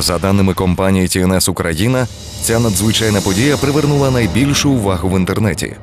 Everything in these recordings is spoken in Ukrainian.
За даними компанії TNS Україна, ця надзвичайна подія привернула найбільшу увагу в інтернеті.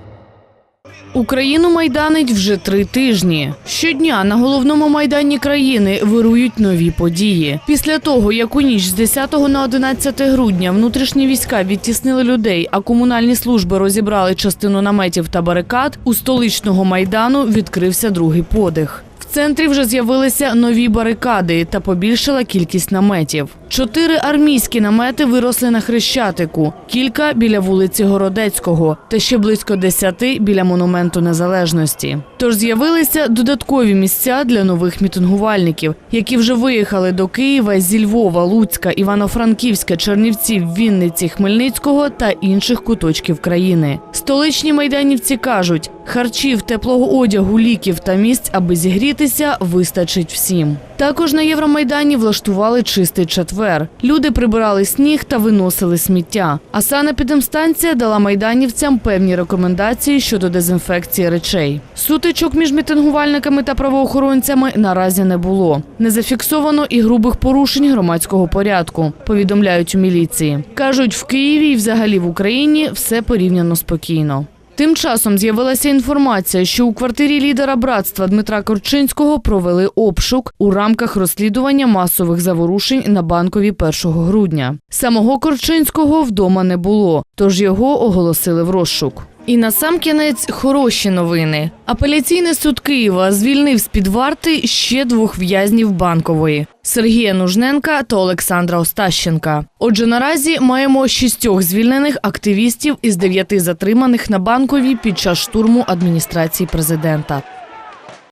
Україну майданить вже три тижні. Щодня на головному майдані країни вирують нові події. Після того, як у ніч з 10 на 11 грудня внутрішні війська відтіснили людей, а комунальні служби розібрали частину наметів та барикад, у столичного майдану відкрився другий подих. В центрі вже з'явилися нові барикади та побільшила кількість наметів. Чотири армійські намети виросли на Хрещатику, кілька біля вулиці Городецького та ще близько десяти біля монументу незалежності. Тож з'явилися додаткові місця для нових мітингувальників, які вже виїхали до Києва зі Львова, Луцька, Івано-Франківська, Чернівців, Вінниці, Хмельницького та інших куточків країни. Столичні майданівці кажуть, харчів, теплого одягу, ліків та місць, аби зігрітися, вистачить всім. Також на Євромайдані влаштували чистий четвер. Люди прибирали сніг та виносили сміття. А санепідемстанція дала майданівцям певні рекомендації щодо дезінфекції речей. Сутичок між мітингувальниками та правоохоронцями наразі не було. Не зафіксовано і грубих порушень громадського порядку. Повідомляють у міліції. кажуть, в Києві і взагалі в Україні все порівняно спокійно. Тим часом з'явилася інформація, що у квартирі лідера братства Дмитра Корчинського провели обшук у рамках розслідування масових заворушень на банкові 1 грудня. Самого Корчинського вдома не було, тож його оголосили в розшук. І на сам кінець хороші новини. Апеляційний суд Києва звільнив з під варти ще двох в'язнів банкової Сергія Нужненка та Олександра Остащенка. Отже, наразі маємо шістьох звільнених активістів із дев'яти затриманих на банковій під час штурму адміністрації президента.